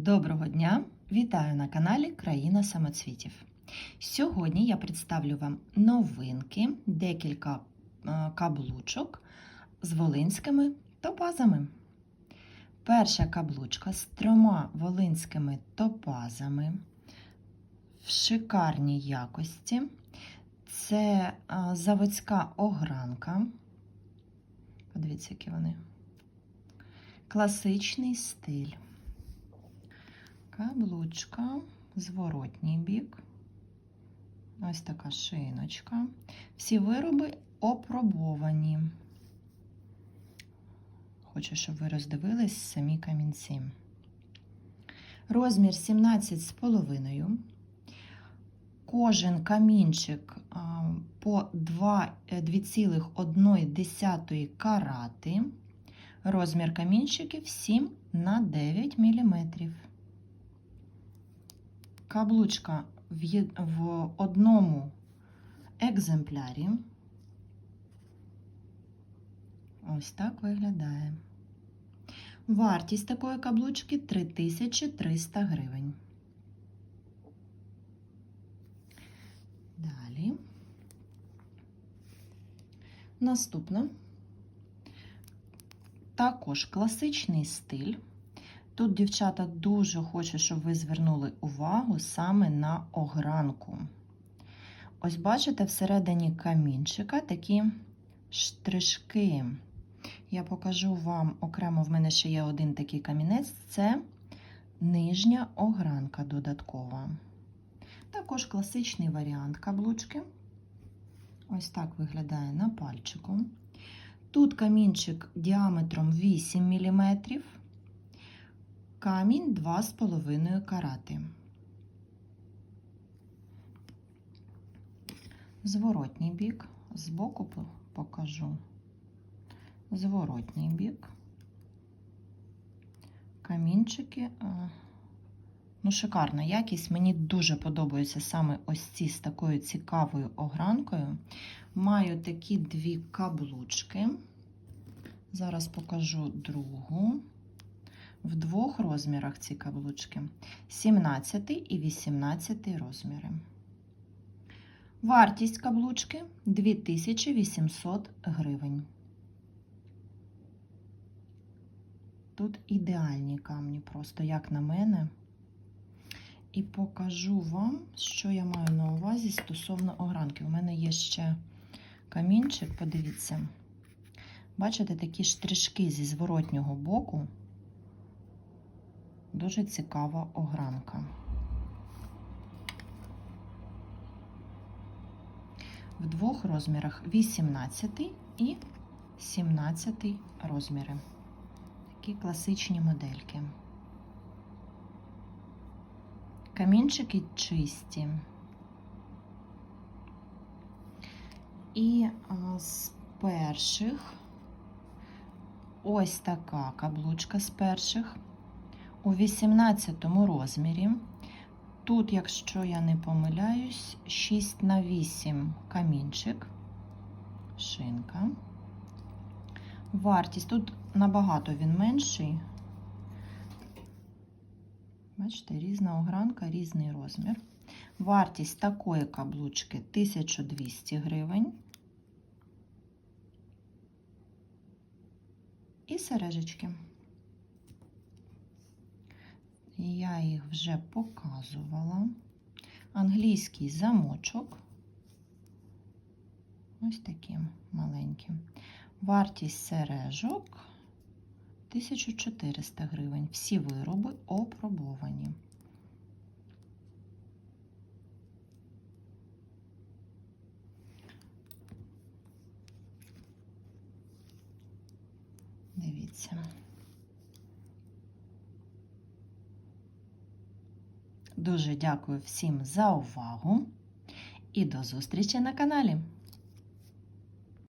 Доброго дня! Вітаю на каналі Країна самоцвітів. Сьогодні я представлю вам новинки, декілька е, каблучок з волинськими топазами. Перша каблучка з трьома волинськими топазами в шикарній якості. Це е, заводська огранка. Подивіться, які вони. Класичний стиль. Каблучка, зворотній бік. Ось така шиночка. Всі вироби опробовані. Хочу, щоб ви роздивились самі камінці. Розмір 17,5. Кожен камінчик по 2 е, 2,1 карати. Розмір камінчиків 7 на 9 мм. Каблучка в, одному екземплярі. Ось так виглядає. Вартість такої каблучки 3300 гривень. Далі. Наступна. Також класичний стиль. Тут дівчата дуже хочуть, щоб ви звернули увагу саме на огранку. Ось бачите, всередині камінчика такі штришки. Я покажу вам окремо, в мене ще є один такий камінець це нижня огранка додаткова. Також класичний варіант каблучки. Ось так виглядає на пальчику. Тут камінчик діаметром 8 мм. Камінь 2,5 карати. Зворотній бік. Збоку покажу. Зворотній бік. Камінчики. е, Ну, шикарна якість. Мені дуже подобаються саме ось ці з такою цікавою огранкою. Маю такі дві каблучки. Зараз покажу другу в двох розмірах ці каблучки 17 і 18 розміри. Вартість каблучки 2800 гривень. Тут ідеальні камні, просто як на мене. І покажу вам, що я маю на увазі стосовно огранки. У мене є ще камінчик, подивіться. Бачите, такі штришки зі зворотнього боку. Дуже цікава огранка. В двох розмірах 18 і 17 розміри. Такі класичні модельки. Камінчики чисті. І з перших ось така каблучка з перших у 18 розмірі. Тут, якщо я не помиляюсь, 6 на 8 камінчик, шинка. Вартість тут набагато він менший. Бачите, різна огранка, різний розмір. Вартість такої каблучки 1200 гривень. І сережечки. Я їх вже показувала. Англійський замочок. Ось таким маленьким. Вартість сережок 1400 гривень. Всі вироби опробовані. Дивіться. Дуже дякую всім за увагу і до зустрічі на каналі!